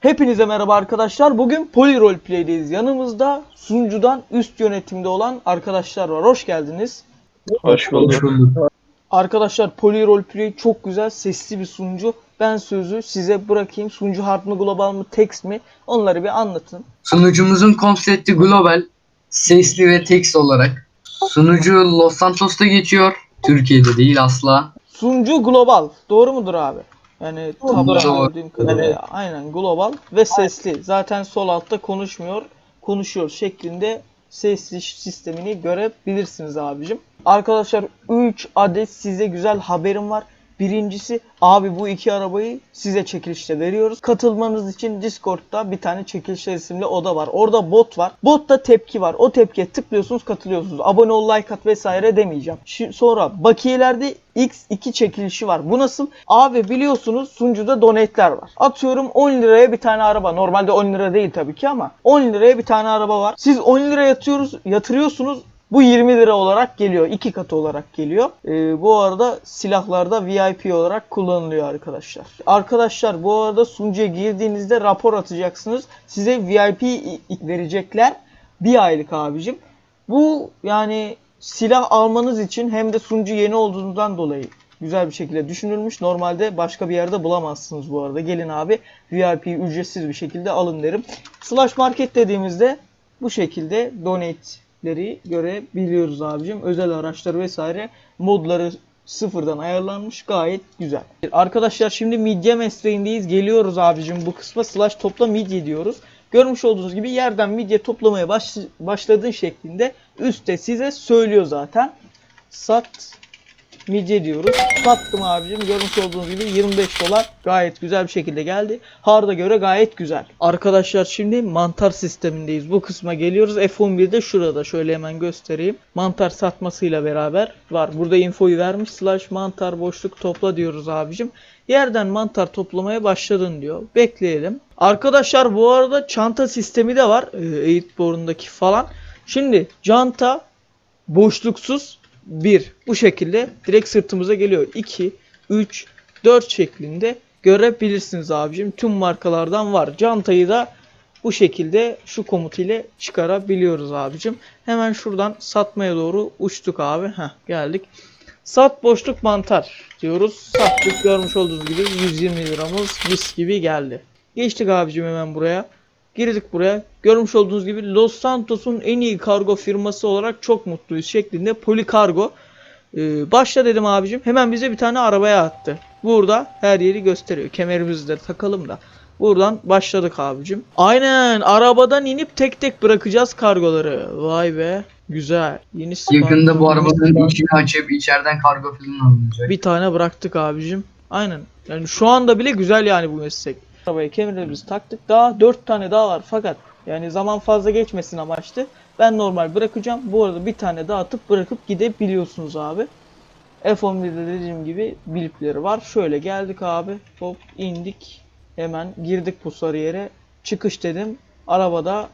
Hepinize merhaba arkadaşlar. Bugün Poly Roleplay'deyiz. Yanımızda sunucudan üst yönetimde olan arkadaşlar var. Hoş geldiniz. Hoş bulduk. Arkadaşlar Poly Roleplay çok güzel, sesli bir sunucu. Ben sözü size bırakayım. Sunucu hard mı, global mı, text mi? Onları bir anlatın. Sunucumuzun konsepti global, sesli ve text olarak. Sunucu Los Santos'ta geçiyor. Türkiye'de değil asla. Sunucu global. Doğru mudur abi? Yani Doğru. gördüğüm kadarıyla aynen global ve sesli. Zaten sol altta konuşmuyor, konuşuyor şeklinde sesli sistemini görebilirsiniz abicim. Arkadaşlar 3 adet size güzel haberim var. Birincisi abi bu iki arabayı size çekilişte veriyoruz. Katılmanız için Discord'da bir tane çekilişler isimli oda var. Orada bot var. Botta tepki var. O tepkiye tıklıyorsunuz katılıyorsunuz. Abone ol, like at vesaire demeyeceğim. Şi- sonra bakiyelerde X2 çekilişi var. Bu nasıl? Abi biliyorsunuz sunucuda donate'ler var. Atıyorum 10 liraya bir tane araba. Normalde 10 lira değil tabii ki ama 10 liraya bir tane araba var. Siz 10 lira yatıyoruz, yatırıyorsunuz. Bu 20 lira olarak geliyor. iki katı olarak geliyor. Ee, bu arada silahlarda VIP olarak kullanılıyor arkadaşlar. Arkadaşlar bu arada sunucuya girdiğinizde rapor atacaksınız. Size VIP verecekler. Bir aylık abicim. Bu yani silah almanız için hem de sunucu yeni olduğundan dolayı güzel bir şekilde düşünülmüş. Normalde başka bir yerde bulamazsınız bu arada. Gelin abi VIP ücretsiz bir şekilde alın derim. Slash market dediğimizde bu şekilde donate'leri görebiliyoruz abicim. Özel araçlar vesaire modları sıfırdan ayarlanmış gayet güzel. Arkadaşlar şimdi midye mesleğindeyiz. Geliyoruz abicim bu kısma slash topla midye diyoruz. Görmüş olduğunuz gibi yerden midye toplamaya baş, başladığın şeklinde üstte size söylüyor zaten. Sat midye diyoruz. Sattım abicim. Görmüş olduğunuz gibi 25 dolar gayet güzel bir şekilde geldi. Hard'a göre gayet güzel. Arkadaşlar şimdi mantar sistemindeyiz. Bu kısma geliyoruz. F11'de şurada. Şöyle hemen göstereyim. Mantar satmasıyla beraber var. Burada infoyu vermiş. Slash mantar boşluk topla diyoruz abicim. Yerden mantar toplamaya başladın diyor. Bekleyelim. Arkadaşlar bu arada çanta sistemi de var. Ee, Eğitbor'undaki falan. Şimdi çanta boşluksuz 1 bu şekilde direkt sırtımıza geliyor. 2, 3, 4 şeklinde görebilirsiniz abicim. Tüm markalardan var. Cantayı da bu şekilde şu komut ile çıkarabiliyoruz abicim. Hemen şuradan satmaya doğru uçtuk abi. Heh, geldik. Sat boşluk mantar diyoruz. Sattık görmüş olduğunuz gibi 120 liramız mis gibi geldi. Geçtik abicim hemen buraya. Girdik buraya. Görmüş olduğunuz gibi Los Santos'un en iyi kargo firması olarak çok mutluyuz şeklinde Polikargo. Ee, başla dedim abicim. Hemen bize bir tane arabaya attı. Burada her yeri gösteriyor. Kemerimizi de takalım da. Buradan başladık abicim. Aynen arabadan inip tek tek bırakacağız kargoları. Vay be. Güzel. Yeni Yakında bu arabanın içini açıp içeriden kargo falan alınacak. bir tane bıraktık abicim. Aynen. Yani şu anda bile güzel yani bu meslek. Arabaya kemerlerimizi taktık. Daha 4 tane daha var fakat yani zaman fazla geçmesin amaçlı. Ben normal bırakacağım. Bu arada bir tane daha atıp bırakıp gidebiliyorsunuz abi. F11'de dediğim gibi bilipleri var. Şöyle geldik abi. Hop indik. Hemen girdik bu sarı yere. Çıkış dedim. Arabada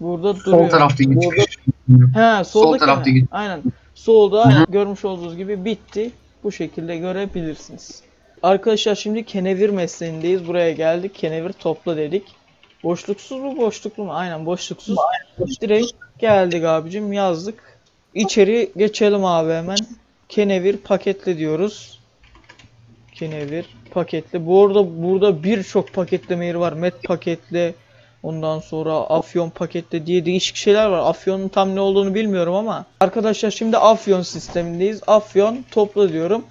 burada duruyor. Sol tarafta geçiyor. He, Sol tarafta. Aynen. Solda Hı hı. görmüş olduğunuz gibi bitti. Bu şekilde görebilirsiniz. Arkadaşlar şimdi kenevir mesleğindeyiz. Buraya geldik. Kenevir topla dedik. Boşluksuz mu boşluklu mu? Aynen boşluksuz. Direkt geldik abicim yazdık. İçeri geçelim abi hemen. Kenevir paketle diyoruz. Kenevir paketle. Bu arada burada birçok paketleme yeri var. Met paketle. Ondan sonra Afyon paketle diye değişik şeyler var. Afyon'un tam ne olduğunu bilmiyorum ama. Arkadaşlar şimdi Afyon sistemindeyiz. Afyon topla diyorum.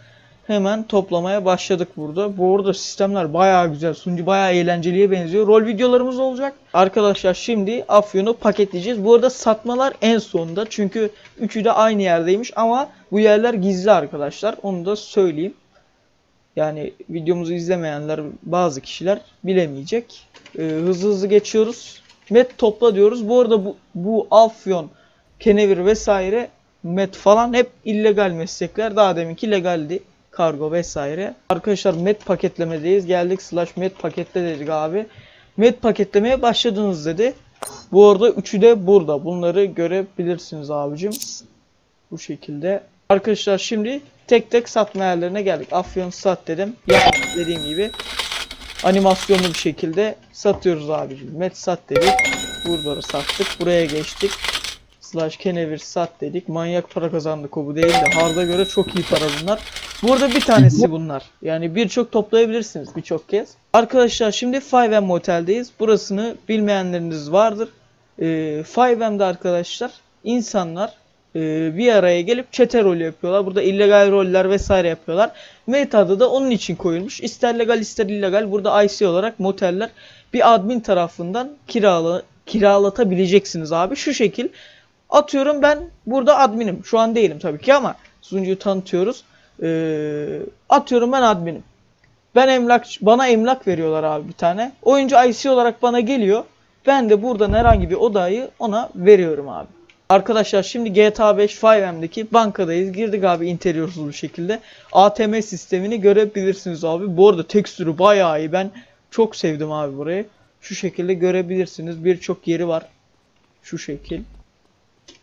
Hemen toplamaya başladık burada. Bu arada sistemler bayağı güzel. Sunucu bayağı eğlenceliye benziyor. Rol videolarımız olacak. Arkadaşlar şimdi Afyon'u paketleyeceğiz. Bu arada satmalar en sonunda. Çünkü üçü de aynı yerdeymiş ama bu yerler gizli arkadaşlar. Onu da söyleyeyim. Yani videomuzu izlemeyenler bazı kişiler bilemeyecek. Ee, hızlı hızlı geçiyoruz. Met topla diyoruz. Bu arada bu, bu Afyon, Kenevir vesaire Met falan hep illegal meslekler. Daha deminki legaldi. Kargo vesaire. Arkadaşlar Met paketlemedeyiz. Geldik slash Met paketle dedik abi. Met paketlemeye başladınız dedi. Bu arada üçü de burada. Bunları görebilirsiniz abicim. Bu şekilde. Arkadaşlar şimdi tek tek satma yerlerine geldik. Afyon sat dedim. Ya dediğim gibi animasyonlu bir şekilde satıyoruz abicim. Met sat dedik. Buraları sattık. Buraya geçtik. Slash kenevir sat dedik. Manyak para kazandık o bu değil de. Hard'a göre çok iyi para bunlar. Bu arada bir tanesi bunlar. Yani birçok toplayabilirsiniz birçok kez. Arkadaşlar şimdi 5M Motel'deyiz. Burasını bilmeyenleriniz vardır. Ee, 5M'de arkadaşlar insanlar e, bir araya gelip çete rolü yapıyorlar. Burada illegal roller vesaire yapıyorlar. Meta'da da onun için koyulmuş. İster legal ister illegal. Burada IC olarak moteller bir admin tarafından kirala, kiralatabileceksiniz abi. Şu şekil. Atıyorum ben burada adminim. Şu an değilim tabii ki ama sunucuyu tanıtıyoruz. Ee, atıyorum ben adminim. Ben emlak bana emlak veriyorlar abi bir tane. Oyuncu IC olarak bana geliyor. Ben de buradan herhangi bir odayı ona veriyorum abi. Arkadaşlar şimdi GTA 5 5M'deki bankadayız. Girdik abi interiyorsuz bir şekilde. ATM sistemini görebilirsiniz abi. Bu arada tekstürü bayağı iyi. Ben çok sevdim abi burayı. Şu şekilde görebilirsiniz. Birçok yeri var. Şu şekil.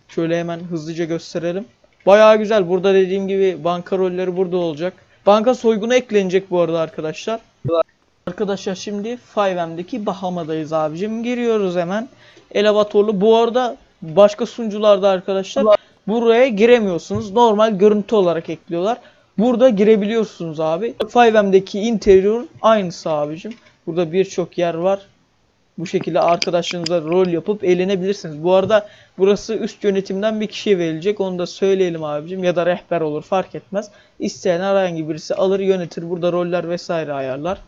Şöyle hemen hızlıca gösterelim. Bayağı güzel. Burada dediğim gibi banka rolleri burada olacak. Banka soygunu eklenecek bu arada arkadaşlar. Arkadaşlar şimdi 5M'deki Bahama'dayız abicim. Giriyoruz hemen. Elevatorlu. Bu arada başka sunucularda arkadaşlar buraya giremiyorsunuz. Normal görüntü olarak ekliyorlar. Burada girebiliyorsunuz abi. 5M'deki interior aynısı abicim. Burada birçok yer var. Bu şekilde arkadaşlarınıza rol yapıp eğlenebilirsiniz. Bu arada burası üst yönetimden bir kişiye verilecek. Onu da söyleyelim abicim. Ya da rehber olur fark etmez. İsteyen herhangi birisi alır yönetir. Burada roller vesaire ayarlar.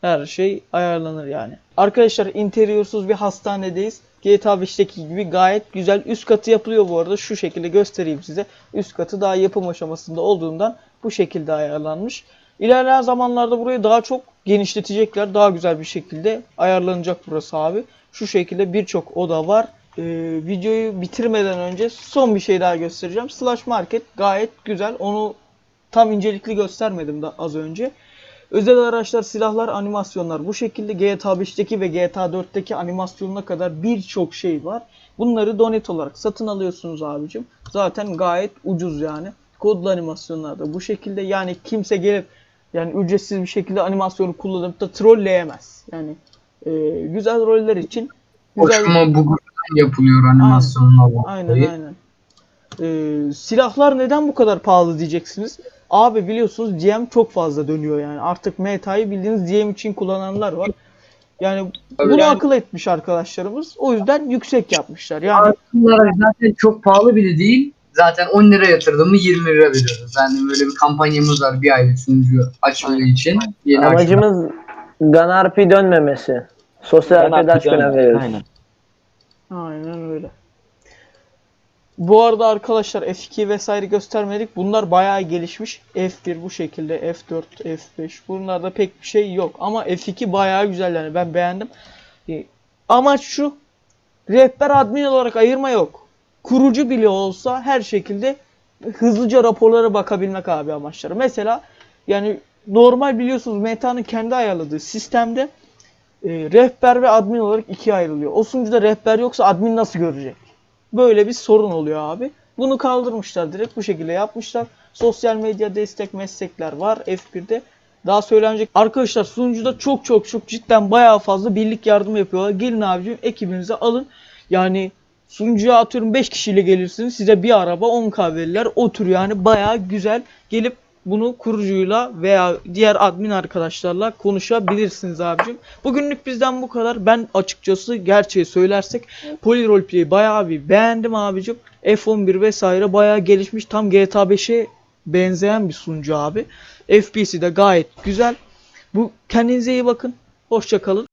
Her şey ayarlanır yani. Arkadaşlar interiyorsuz bir hastanedeyiz. GTA 5'teki gibi gayet güzel. Üst katı yapılıyor bu arada. Şu şekilde göstereyim size. Üst katı daha yapım aşamasında olduğundan bu şekilde ayarlanmış. İlerleyen zamanlarda burayı daha çok genişletecekler. Daha güzel bir şekilde ayarlanacak burası abi. Şu şekilde birçok oda var. Ee, videoyu bitirmeden önce son bir şey daha göstereceğim. Slash Market gayet güzel. Onu tam incelikli göstermedim da az önce. Özel araçlar, silahlar, animasyonlar bu şekilde GTA 5'teki ve GTA 4'teki animasyonuna kadar birçok şey var. Bunları donate olarak satın alıyorsunuz abicim. Zaten gayet ucuz yani. Kodlu animasyonlar da bu şekilde. Yani kimse gelip yani ücretsiz bir şekilde animasyonu kullanıp da trolleyemez. Yani e, güzel roller için güzel Koşma bu yapılıyor animasyonla. Aynen aynen. Ee, silahlar neden bu kadar pahalı diyeceksiniz. Abi biliyorsunuz GM çok fazla dönüyor yani. Artık metayı bildiğiniz GM için kullananlar var. Yani Tabii bunu yani- akıl etmiş arkadaşlarımız. O yüzden yüksek yapmışlar. Yani zaten çok pahalı bile değil. Zaten 10 lira yatırdın mı 20 lira veriyoruz. Yani böyle bir kampanyamız var bir aylık sunucu açıldığı için. Yeni. Amacımız GanRP dönmemesi. Sosyal arkadaş önem veriyoruz. Aynen. aynen öyle. Bu arada arkadaşlar F2 vesaire göstermedik. Bunlar bayağı gelişmiş. F1 bu şekilde, F4, F5. Bunlarda pek bir şey yok. Ama F2 bayağı güzel yani. Ben beğendim. Ee, Amaç şu. Rehber admin olarak ayırma yok. Kurucu bile olsa her şekilde hızlıca raporlara bakabilmek abi amaçları. Mesela yani normal biliyorsunuz Meta'nın kendi ayarladığı sistemde e, rehber ve admin olarak ikiye ayrılıyor. O sunucuda rehber yoksa admin nasıl görecek? Böyle bir sorun oluyor abi. Bunu kaldırmışlar direkt bu şekilde yapmışlar. Sosyal medya destek meslekler var F1'de. Daha söylenecek. Arkadaşlar sunucuda çok çok çok cidden bayağı fazla birlik yardım yapıyorlar. Gelin abicim ekibinize alın. Yani sunucuya atıyorum 5 kişiyle gelirsiniz. Size bir araba 10k verirler. O tür yani bayağı güzel. Gelip bunu kurucuyla veya diğer admin arkadaşlarla konuşabilirsiniz abicim. Bugünlük bizden bu kadar. Ben açıkçası gerçeği söylersek Poly Roleplay'i bayağı bir beğendim abicim. F11 vesaire bayağı gelişmiş. Tam GTA 5'e benzeyen bir sunucu abi. FPS'i de gayet güzel. Bu kendinize iyi bakın. Hoşça kalın.